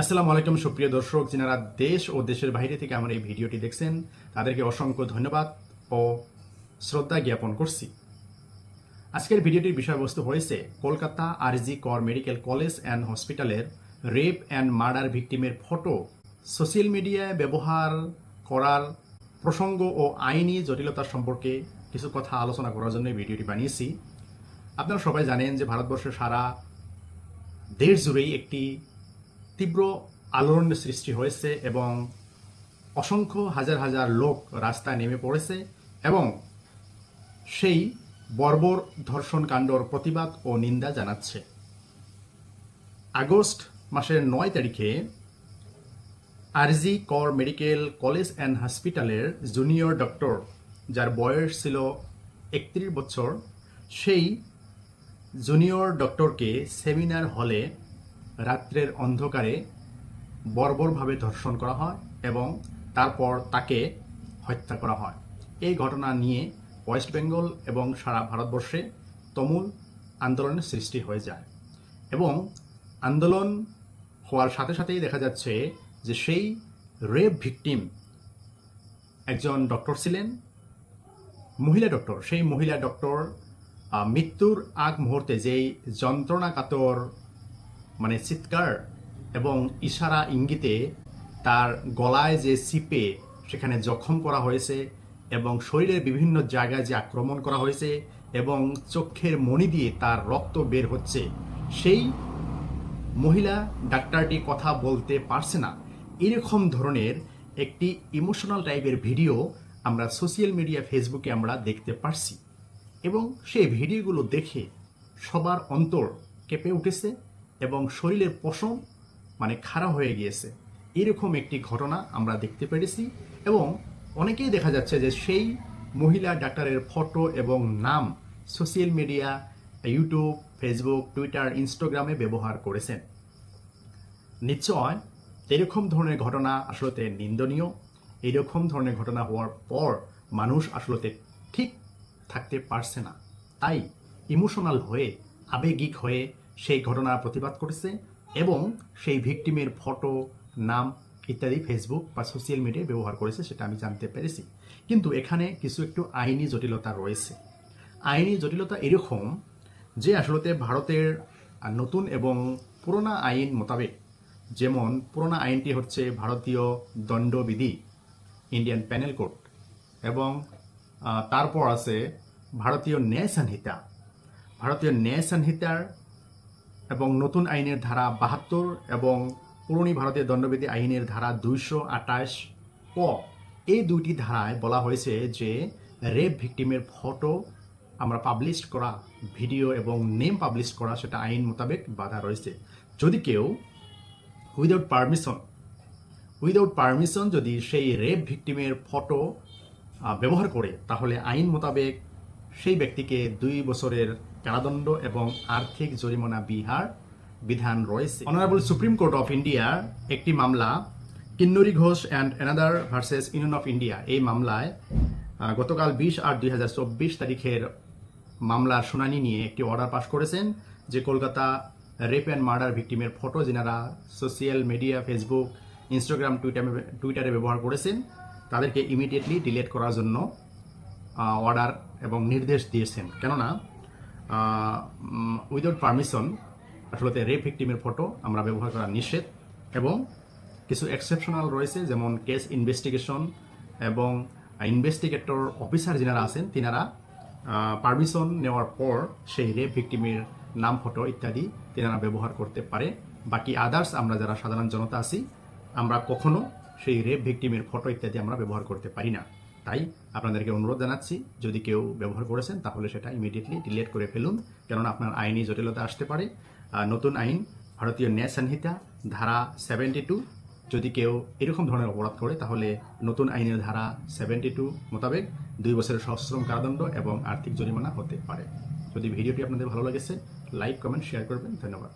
আসসালামু আলাইকুম, সুপ্রিয় দর্শক যারা দেশ ও দেশের বাইরে থেকে আমার এই ভিডিওটি দেখছেন, তাদেরকে অসংখ্য ধন্যবাদ ও শ্রদ্ধা জ্ঞাপন করছি। আজকের ভিডিওটির বিষয়বস্তু হয়েছে, Kolkata R G Kar medical college and হসপিটালের রেপ অ্যান্ড মার্ডার ভিকটিমের ফটো সোশ্যাল মিডিয়ায় ব্যবহার করার প্রসঙ্গ ও আইনি জটিলতা সম্পর্কে কিছু কথা আলোচনা করার জন্য ভিডিওটি বানিয়েছি। আপনারা সবাই জানেন যে ভারতবর্ষের সারা দেশ জুড়েই একটি তীব্র আলোড়নের সৃষ্টি হয়েছে এবং অসংখ্য হাজার হাজার লোক রাস্তায় নেমে পড়েছে এবং সেই বর্বর ধর্ষণকাণ্ডর প্রতিবাদ ও নিন্দা জানাচ্ছে। আগস্ট মাসের নয় তারিখে R G Kar medical college and হসপিটালের জুনিয়র ডক্টর, যার বয়স ছিল একত্রিশ বছর, সেই জুনিয়র ডক্টরকে সেমিনার হলে রাত্রের অন্ধকারে বর্বরভাবে ধর্ষণ করা হয় এবং তারপর তাকে হত্যা করা হয়। এই ঘটনা নিয়ে ওয়েস্ট বেঙ্গল এবং সারা ভারতবর্ষে তমুল আন্দোলনের সৃষ্টি হয়ে যায় এবং আন্দোলন হওয়ার সাথে সাথেই দেখা যাচ্ছে যে সেই রেপ ভিকটিম একজন ডক্টর ছিলেন, মহিলা ডক্টর। সেই মহিলা ডক্টর মৃত্যুর আগ মুহূর্তে যেই যন্ত্রণা কাতর মানে চিৎকার এবং ইশারা ইঙ্গিতে তার গলায় যে সিপে সেখানে জখম করা হয়েছে এবং শরীরের বিভিন্ন জায়গায় যে আক্রমণ করা হয়েছে এবং চোখের মণি দিয়ে তার রক্ত বের হচ্ছে, সেই মহিলা ডাক্তারটি কথা বলতে পারছে না। এরকম ধরনের একটি ইমোশনাল টাইপের ভিডিও আমরা সোশ্যাল মিডিয়া ফেসবুকে আমরা দেখতে পারছি এবং সেই ভিডিওগুলো দেখে সবার অন্তর কেঁপে উঠেছে। এবং শরীরের পশম মানে খাড়া হয়ে গিয়েছে। এরকম একটি ঘটনা আমরা দেখতে পেরেছি এবং অনেকেই দেখা যাচ্ছে যে সেই মহিলা ডাক্তারের ফটো এবং নাম social media, YouTube, Facebook, Twitter, ইনস্টাগ্রামে ব্যবহার করেছেন। নিশ্চয় এরকম ধরনের ঘটনা আসলে নিন্দনীয়। এরকম ধরনের ঘটনা হওয়ার পর মানুষ আসলে ঠিক থাকতে পারছে না। তাই ইমোশনাল হয়ে, আবেগিক হয়ে সেই ঘটনার প্রতিবাদ করেছে এবং সেই ভিকটিমের ফটো, নাম ইত্যাদি ফেসবুক বা সোশ্যাল মিডিয়ায় ব্যবহার করেছে, সেটা আমি জানতে পেরেছি। কিন্তু এখানে কিছু একটু আইনি জটিলতা রয়েছে। আইনি জটিলতা এরকম যে আসলে ভারতের নতুন এবং পুরোনো আইন মোতাবেক, যেমন পুরোনো আইনটি হচ্ছে ভারতীয় দণ্ডবিধি ইন্ডিয়ান প্যানেল কোড এবং তারপর আছে ভারতীয় ন্যায় সংহিতা ভারতীয় ন্যায় সংহিতার এবং নতুন আইনের ধারা বাহাত্তর এবং পুরনো ভারতীয় দণ্ডবিধি আইনের ধারা দুইশো আঠাশ ক। এই দুইটি ধারায় বলা হয়েছে যে রেপ ভিকটিমের ফটো আমরা পাবলিশ করা, ভিডিও এবং নেম পাবলিশ করা সেটা আইন মোতাবেক বাধা রয়েছে। যদি কেউ উইদাউট পারমিশন উইদাউট পারমিশন যদি সেই রেপ ভিকটিমের ফটো ব্যবহার করে, তাহলে আইন মোতাবেক সেই ব্যক্তিকে দুই বছরের কারাদণ্ড এবং আর্থিক জরিমানা বিহার বিধান রয়েছে। অনারেবল সুপ্রিম কোর্ট অফ ইন্ডিয়ার একটি মামলা, Kinnori Ghosh and another versus Union of India এই মামলায় গতকাল বিশ আট দুই হাজার চব্বিশ তারিখের মামলার শুনানি নিয়ে একটি অর্ডার পাশ করেছেন, যে কলকাতা রেপ অ্যান্ড মার্ডার ভিক্টিমের ফটো যেনারা social media Facebook Instagram Twitter টুইটারে ব্যবহার করেছেন, তাদেরকে ইমিডিয়েটলি ডিলিট করার জন্য অর্ডার এবং নির্দেশ দিয়েছেন। কেননা উইদাউট পারমিশন আসলে রেপ ভিকটিমের ফটো আমরা ব্যবহার করা নিষেধ এবং কিছু এক্সেপশনাল রয়েছে, যেমন কেস ইনভেস্টিগেশন এবং ইনভেস্টিগেটর অফিসার যারা আছেন, তিনারা পারমিশন নেওয়ার পর সেই রেপ ভিকটিমের নাম ফটো ইত্যাদি তিনারা ব্যবহার করতে পারে। বাকি আদার্স আমরা যারা সাধারণ জনতা আছি, আমরা কখনো সেই রেপ ভিকটিমের ফটো ইত্যাদি আমরা ব্যবহার করতে পারি না। তাই আপনাদেরকে অনুরোধ জানাচ্ছি, যদি কেউ ব্যবহার করেছেন, তাহলে সেটা ইমিডিয়েটলি ডিলিট করে ফেলুন, কেননা আপনার আইনি জটিলতা আসতে পারে। নতুন আইন, ভারতীয় ন্যায় সংহিতা, ধারা সেভেন্টি টু যদি কেউ এরকম ধরনের অপরাধ করে, তাহলে নতুন আইনের ধারা সেভেন্টি টু মোতাবেক দুই বছরের সশ্রম কারাদণ্ড এবং আর্থিক জরিমানা হতে পারে। যদি ভিডিওটি আপনাদের ভালো লেগেছে লাইক কমেন্ট শেয়ার করবেন। ধন্যবাদ।